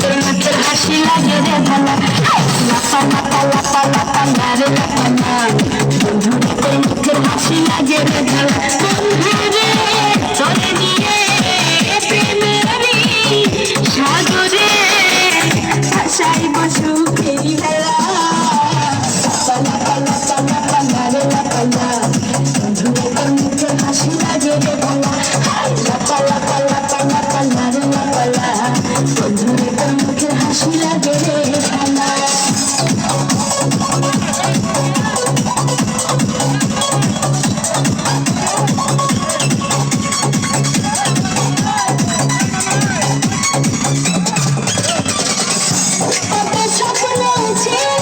তোর মুখের হাসি লাগে রে ভালা। লাপা লাপা লাপা লাপা না tears.